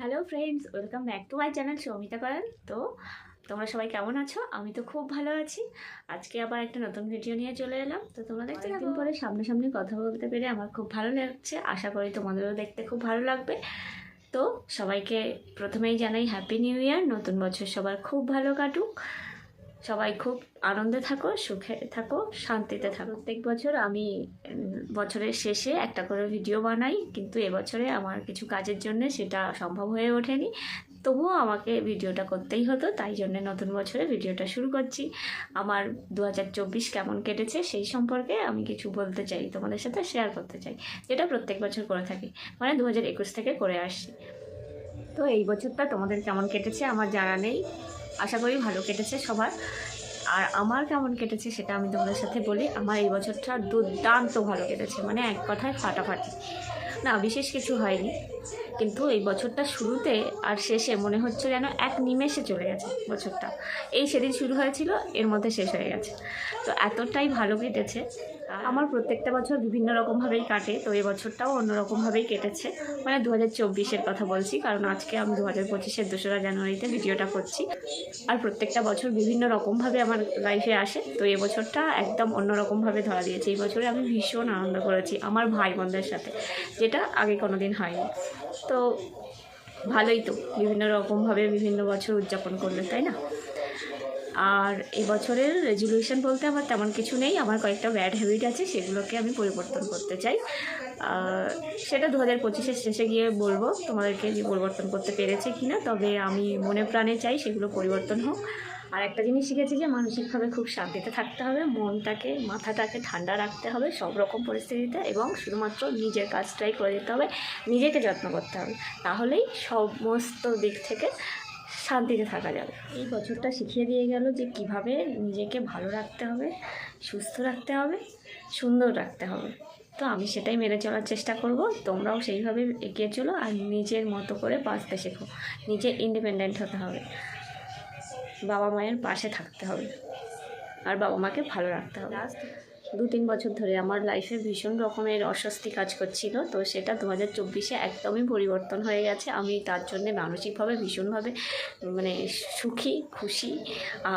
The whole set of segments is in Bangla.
Hello friends welcome back to my channel Soumita করেন তো তোমরা সবাই কেমন আছো? আমি তো খুব ভালো আছি। আজকে আবার একটা নতুন ভিডিও নিয়ে চলে এলাম। তো তোমরা দেখতে একদিন পরে সামনাসামনি কথা বলতে পেরে আমার খুব ভালো লাগছে। আশা করি তোমাদেরও দেখতে খুব ভালো লাগবে। তো সবাইকে প্রথমেই জানাই হ্যাপি নিউ ইয়ার নতুন বছর সবার খুব ভালো কাটুক। সবাই খুব আনন্দে থাকো, সুখে থাকো, শান্তিতে থাকো। প্রত্যেক বছর আমি বছরের শেষে একটা করে ভিডিও বানাই, কিন্তু এবছরে আমার কিছু কাজের জন্য সেটা সম্ভব হয়ে ওঠেনি। তবুও আমাকে ভিডিওটা করতেই হতো, তাই জন্য নতুন বছরে ভিডিওটা শুরু করছি। আমার দু হাজার চব্বিশ কেমন কেটেছে সেই সম্পর্কে আমি কিছু বলতে চাই, তোমাদের সাথে শেয়ার করতে চাই, যেটা প্রত্যেক বছর করে থাকি। মানে দু হাজার একুশ থেকে করে আসছি। তো এই বছরটা তোমাদের কেমন কেটেছে আমার জানা নেই। আশা করি ভালো কেটেছে সবার। আর আমার কেমন কেটেছে সেটা আমি তোমাদের সাথে বলি, আমার এই বছরটা দুর্দান্ত ভালো কেটেছে মানে এক কথায় ফাটাফাটি। না, বিশেষ কিছু হয়নি, কিন্তু এই বছরটা শুরুতে আর শেষে মনে হচ্ছে যেন এক নিমেষে চলে গেছে বছরটা। এই সেদিন শুরু হয়েছিল, এর মধ্যে শেষ হয়ে গেছে। তো এতটাই ভালো কেটেছে আমার প্রত্যেকটা বছর বিভিন্ন রকমভাবেই কাটে, তো এই বছরটাও অন্যরকমভাবেই কেটেছে। মানে দু হাজার চব্বিশের কথা বলছি, কারণ আজকে আমি দু হাজার পঁচিশের দোসরা জানুয়ারিতে ভিডিওটা করছি। আর প্রত্যেকটা বছর বিভিন্ন রকমভাবে আমার লাইফে আসে, তো এই বছরটা একদম অন্যরকমভাবে ধরা দিয়েছে। এই বছরে আমি ভীষণ আনন্দ করেছি আমার ভাই বোনদের সাথে, যেটা আগে কোনো দিন হয়নি। তো ভালোই তো, বিভিন্ন রকমভাবে বিভিন্ন বছর উদযাপন করলে, তাই না? আর এই বছরের রেজলিউশন বলতে আমার তেমন কিছু নেই। আমার কয়েকটা ব্যাড হ্যাবিট আছে, সেগুলোকে আমি পরিবর্তন করতে চাই। সেটা দু হাজার পঁচিশের শেষে গিয়ে বলব, তোমাদেরকে যে পরিবর্তন করতে পেরেছে কি না তবে আমি মনে প্রাণে চাই সেগুলো পরিবর্তন হোক। আর একটা জিনিস শিখেছি যে মানসিকভাবে খুব শান্তিতে থাকতে হবে, মনটাকে, মাথাটাকে ঠান্ডা রাখতে হবে সব রকম পরিস্থিতিতে এবং শুধুমাত্র নিজের কাজটাই করে যেতে হবে, নিজেকে যত্ন করতে হবে। তাহলেই সমস্ত দিক থেকে শান্তিতে থাকা যাবে। এই বছরটা শিখিয়ে দিয়ে গেল যে কীভাবে নিজেকে ভালো রাখতে হবে সুস্থ রাখতে হবে সুন্দর রাখতে হবে। তো আমি সেটাই মেনে চলার চেষ্টা করব। তোমরাও সেইভাবে এগিয়ে চলো আর নিজের মতো করে বাঁচতে শেখো। নিজে ইন্ডিপেন্ডেন্ট হতে হবে। বাবা মায়ের পাশে থাকতে হবে। আর বাবা মাকে ভালো রাখতে হবে। দু তিন বছর ধরে আমার লাইফে ভীষণ রকমের অস্বস্তি কাজ করছিল। তো সেটা দু হাজার চব্বিশে একদমই পরিবর্তন হয়ে গেছে। আমি তার জন্যে মানসিকভাবে ভীষণভাবে মানে সুখী, খুশি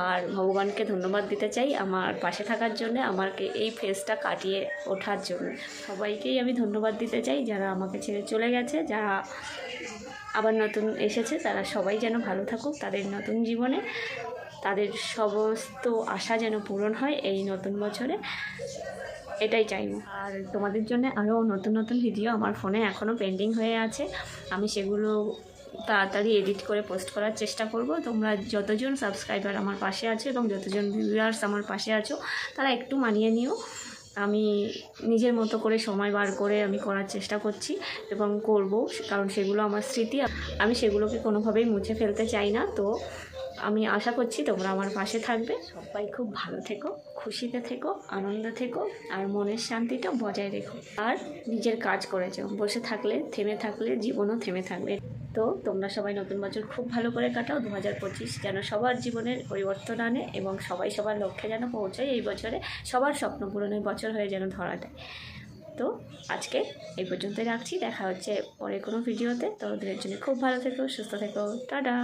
আর ভগবানকে ধন্যবাদ দিতে চাই আমার পাশে থাকার জন্যে, আমাকে এই ফেজটা কাটিয়ে ওঠার জন্য। সবাইকেই আমি ধন্যবাদ দিতে চাই যারা আমাকে ছেড়ে চলে গেছে, যারা আবার নতুন এসেছে, তারা সবাই যেন ভালো থাকুক তাদের নতুন জীবনে। তাদের সমস্ত আশা যেন পূরণ হয় এই নতুন বছরে। এটাই চাইব। আর তোমাদের জন্য আরও নতুন নতুন ভিডিও আমার ফোনে এখনও পেন্ডিং হয়ে আছে। আমি সেগুলো তাড়াতাড়ি এডিট করে পোস্ট করার চেষ্টা করব। তোমরা যতজন সাবস্ক্রাইবার আমার পাশে আছো এবং যতজন ভিউয়ার্স আমার পাশে আছো, তারা একটু মানিয়ে নিও। আমি নিজের মতো করে সময় বার করে আমি করার চেষ্টা করছি এবং করব, কারণ সেগুলো আমার স্মৃতি। আমি সেগুলোকে কোনোভাবেই মুছে ফেলতে চাই না। তো আমি আশা করছি তোমরা আমার পাশে থাকবে। সবাই খুব ভালো থেকো, খুশিতে থেকো, আনন্দে থেকো, আর মনের শান্তিটা বজায় রেখো। আর নিজের কাজ করে যাও বসে থাকলে, থেমে থাকলে, জীবনও থেমে থাকবে। তো তোমরা সবাই নতুন বছর খুব ভালো করে কাটাও। দু হাজার পঁচিশ যেন সবার জীবনের পরিবর্তন আনে এবং সবাই সবার লক্ষ্যে যেন পৌঁছায় এই বছরে সবার স্বপ্ন পূরণের বছর হয়ে যেন ধরা দেয়। তো আজকে এই পর্যন্তই রাখছি। দেখা হচ্ছে পরে কোনো ভিডিওতে। তো দিনের জন্য খুব ভালো থেকো, সুস্থ থেকো। টাটা!